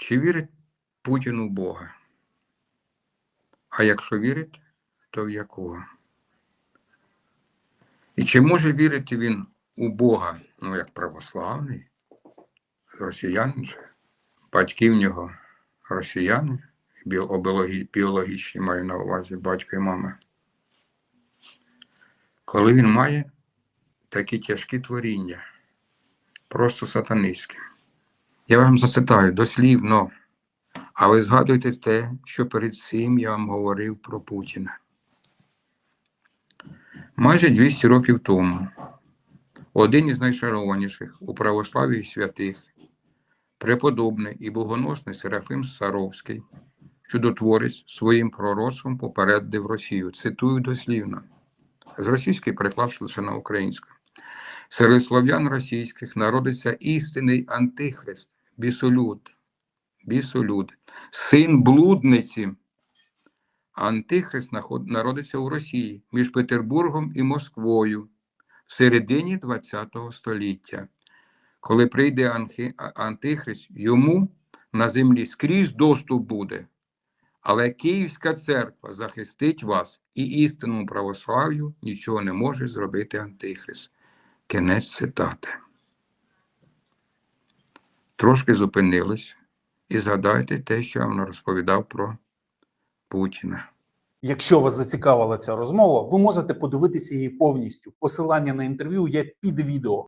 Чи вірить Путін у Бога? А якщо вірить, то в якого? І чи може вірити він у Бога, ну як православний, росіянин же, батьки в нього росіяни, біологі- біологічні маю на увазі батько і мама. Коли він має такі тяжкі творіння, просто сатанистські. Я вам зацитаю дослівно, а ви згадуйте те, що перед цим я вам говорив про Путіна. Майже 200 років тому один із найшанованіших у православі святих, преподобний і богоносний Серафим Саровський, чудотворець своїм пророцтвом попередив Росію. Цитую дослівно. З російської переклавши лише на українську. Серед слов'ян російських народиться істинний антихрист, бісолюд, бісолюд, син блудниці. Антихрист народиться у Росії між Петербургом і Москвою в середині ХХ століття. Коли прийде Антихрист, йому на землі скрізь доступ буде. Але Київська церква захистить вас і істинному православ'ю нічого не може зробити Антихрист. Кінець цитати. Трошки зупинились і згадайте те, що я вам розповідав про Путіна. Якщо вас зацікавила ця розмова, ви можете подивитися її повністю. Посилання на інтерв'ю є під відео.